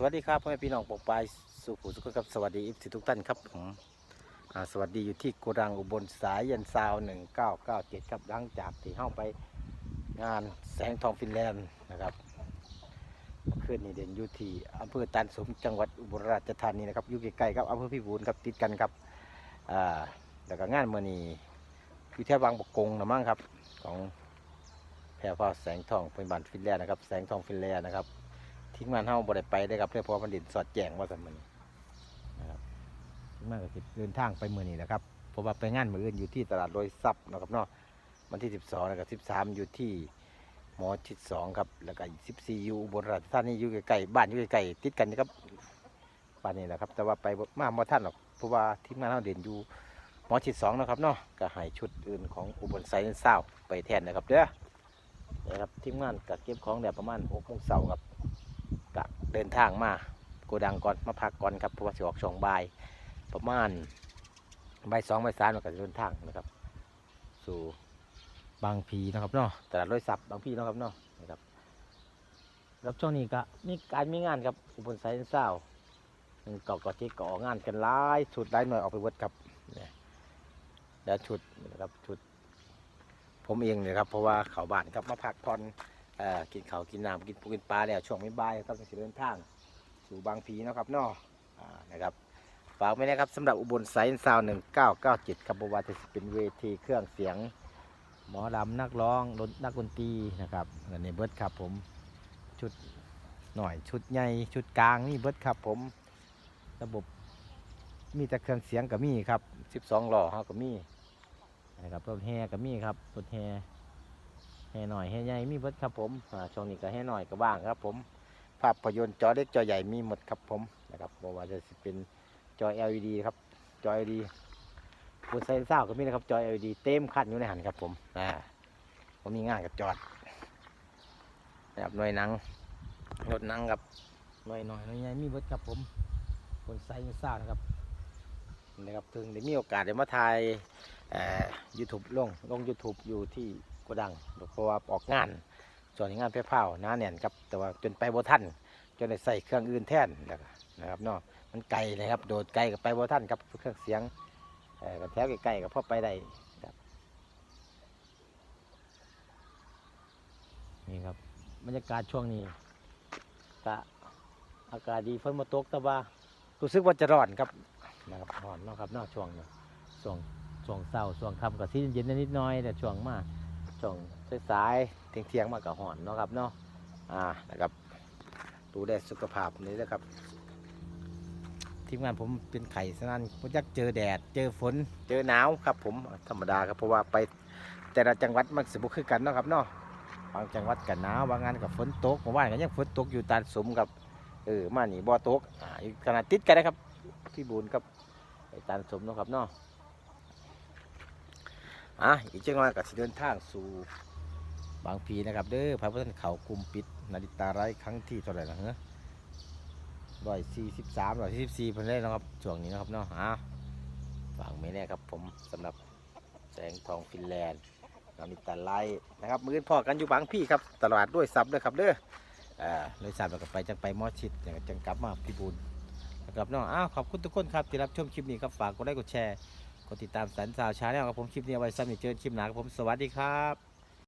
สวัสดีครับพ่อแม่พี่น้องปกปลายสุขุสุขครับสวัสดีอิฟสิทุกท่านครับผมสวัสดีอยู่ที่โกดังอุบลสายยันซาวหนึ่งเก้าเก้าเจ็ดครับหลังจากที่เข้าไปงานแสงทองฟินแลนด์นะครับขึ้นนี่เด่นอยู่ที่อำเภอตันสมจังหวัดอุบลราชธานีนะครับอยู่ใกล้ๆครับอำเภอพิบูลครับติดกันครับอ่าแล้วก็งานเมื่อนี้อยู่แถวบางบกกงนะมั้งครับของแพร่ฟ้าแสงทองเป็นบ้านฟินแลนด์นะครับแสงทองฟินแลนด์นะครับ ทิ้งมันเฮาบ่ได้ไปได้ครับเพื่อพราะมันดินสอดแจงว่าสันมันนะครับทิ้งมันก็สิเดินทางไปมือนี้นะครับเพราะว่าไปงานมืออื่นอยู่ที่ตลาดโรยซับนะครับเนาะวันที่ 12แล้วก็13 อยู่ที่หมอชิด2ครับแล้วก็14อยู่บลราชธานีอยู่ใกล้ๆบ้านอยู่ใกล้ๆติดกันนี่ครับบ้านนี้แหละครับ แต่ว่าไปมาบ่ทันหรอกเพราะว่าทีมงานเฮาเด่นอยู่หมอชิด2นะครับเนาะก็ให้ชุดอื่นของอุบลไซน์เศร้าไปแทนนะครับเด้อนะครับทีมงานก็เก็บของได้ประมาณ6โมงเช้าครับ เดินทางมาโกดังก่อนมาพักก่อนครับเพราะว่าสิออกช่องบ่ายประมาณบ่ายสองบ่ายสามเราก็จะเดินทางนะครับ สู่บางพีนะครับเนาะตลาดร้อยสับบางพีนะครับเนาะนะครับรับช่วงนี้ก็มีการมีงานครับอุบลไซน์เศร้าเก่าก่อที่ก่องานกันหลายชุดหลายหน่วยออกไปเวิดครับเนี่ยแล้วชุดนะครับชุด ผมเองเนี่ยครับเพราะว่าเขาบ้านครับมาพักผ่อน เอ่อกินเขาวกินน้ำกินปูกินปลาแล้วช่วงบ่บายครับจะเดินทาง สู่บางพีเนาะครับเนาะอ่านะครับฝากไว้นะครับสำหรับอุบลไซน์ซาวหนึ่งเก้าเก้าเจ็ดครับบวาจะเป็นเวทีเครื่องเสียง หมอลำนักร้องดนนักดนตรีนะครับอันนี้เบิร์ดครับผมชุดหน่อยชุดใหญ่ชุดกลางนี่เบิร์ดครับผม ระบบมีแต่เครื่องเสียงก็มีครับสิบสองล้อเขาก็มีนะครับรถแห่ก็มีครับรถแห่ แห่หน่อยแห่ใหญ่มีเบิดครับผมช่วงนี้ก็แห่หน่อยก็บ้างครับ ผม ภาพยนตร์จอเล็กจอใหญ่มีหมดครับผมนะครับบ่ว่าจะเป็นจอ LED ครับจอ LED บนไซน์เศร้าก็มีนะครับจอ LED เต็มคันอยู่ในหันครับผมอ่าผมมีงานกับจอดนะครับหน่วยนังรถนังครับหน่วยหน่อยหน่วยใหญ่มีเบิดครับผมบนไซน์เศร้านะครับนะครับถึงได้มีโอกาสได้มาถ่ายยูทูบลงลง YouTube อยู่ที่ กดังเพราะว่าออกงาน ส่วนงานเพเผาหน้าแน่นครับ แต่ว่าจนไปบ่ทันจนได้ใส่เครื่องอื่นแทนนะครับเนาะมันไกลเลยครับโดดไกลกับไปบ่ทันครับเครื่องเสียงกันแถวใกล้ๆกับพ่อไปได้ครับนี่ครับบรรยากาศช่วงนี้ก็อากาศดีฝนมาตกแต่ว่ารู้สึกว่าจะร้อนครับนะครับร้อนเนาะครับนาะช่วงนี้ช่วงช่วงเศร้าช่วงค่ำกับซีเย็นนิดน้อยแต่ช่วงมาก ช่วงสายๆเที่ยงเทียงๆมากับหอนเนาะครับเนาะอ่านะครับดูแลสุขภาพนี้นะครับ ทีมงานผมเป็นไข่สนั่นผมอยากเจอแดด เจอฝนเจอหนาวครับ ผมธรรมดาครับเพราะว่าไปแต่ละจังหวัดมันสิบุคือกันเนาะครับเนาะบางจังหวัดกันหนาวบางงานกับฝนตกเมื่อวานก็ยังฝนตกอยู่ตาสมกับเออมาหนีบ่อตกอ่าขนาดติดกันนะครับพี่บูนกับไอ้ตาสมเนาะครับเนาะ อะอีกจังหวัดก็สิเดินทางสู่บางพีนะครับ เด้อพระพุทธเขากลุมปิดนาฬิตาไร้ครั้งที่เท่าไหร่ละฮ้ร้อยสี่สิบสามร้อยสี่สิบสี่เพิ่นได้นะครับช่วงนี้นะครับเนาะอะฝากไม่แน่ครับผมสำหรับแสงทองฟินแลนด์นาฬิตาไร้นะครับมือนพ่อกันอยู่บางพี่ครับตลาดด้วยซับด้วยครับเด้ออ่าเลยซับแล้วก็ไปจังไปมอชิดอย่างจังกลับมาพี่บุญนะครับเนาะอ้าวขอบคุณทุกคนครับที่รับชมคลิปนี้ครับฝากกดไลค์กดแชร์ กดติดตามสันสาวชาแนลครับผมคลิปนี้เอาไว้ซ้ำอีกเจอคลิปหนาครับผมสวัสดีครับ